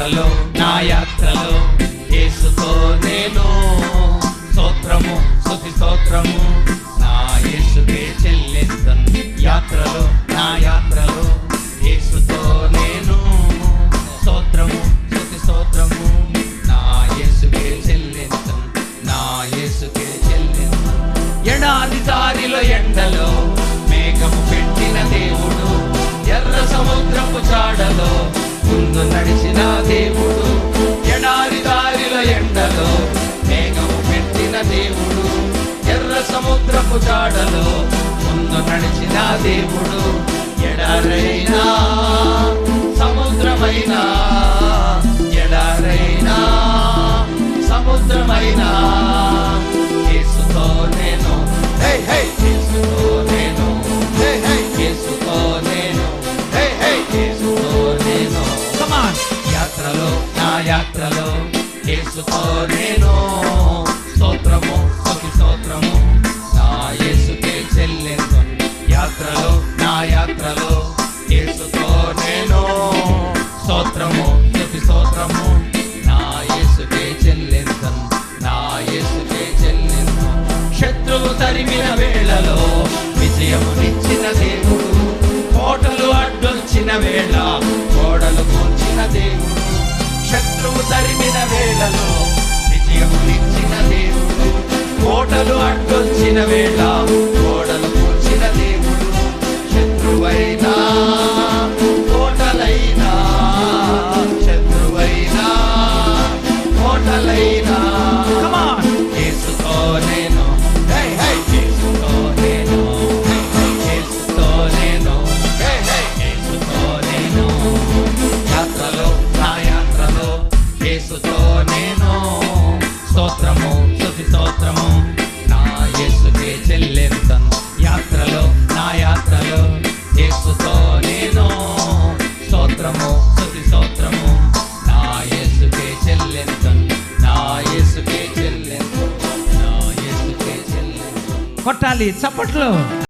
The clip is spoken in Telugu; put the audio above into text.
యాత్రలో నా యాత్రలో యేసుతో నేను స్తోత్రము సుతి స్తోత్రము. నా యేసుకే చెల్లిస్తాను. యాత్రలో నా యాత్రలో యేసుతో నేను స్తోత్రము సుతి స్తోత్రము. నా యేసుకే చెల్లిస్తాను. నా యేసుకే చెల్లిస్తాను. ఎడాది దారిలో ఎండలో మేఘము పెట్టిన దేవుడు ఎర్ర సముద్రపు చాడలో ముందు నడిచిన దేవుడు ఎడారైనా సముద్రమైనా ఎడారైనా సముద్రమైనా. నేను నేను యాత్రలో నా యాత్రలో యేసుతో నేను. యాత్రలో నా యాత్రలో ఏసుతో నేను స్తోత్రము స్తుతి స్తోత్రము. నా యేసుకే చెల్లెను నా యేసుకే చెల్లెను శత్రువు తరిమిన వేళలో విజయమునిచ్చిన దేవుడు కోటలు అడ్డొచ్చిన వేళ కోడలు కూర్చిన దేవుడు. శత్రువు తరిమిన వేళలో విజయమునిచ్చిన దేవుడు కోటలు అడ్డొచ్చిన వేళ నేను స్తోత్రము స్థుతి స్తోత్రము. నా యేసుకే చెల్లెంతను యాత్రలో నా యాత్రలో యేసుతో నేను స్తోత్రము స్థుతి స్తోత్రము. నా యేసుకే చెల్లెంతను నా యేసుకే చెల్లెంతను నా యేసుకే చెల్లెంతను కొట్టాలి చప్పట్లు.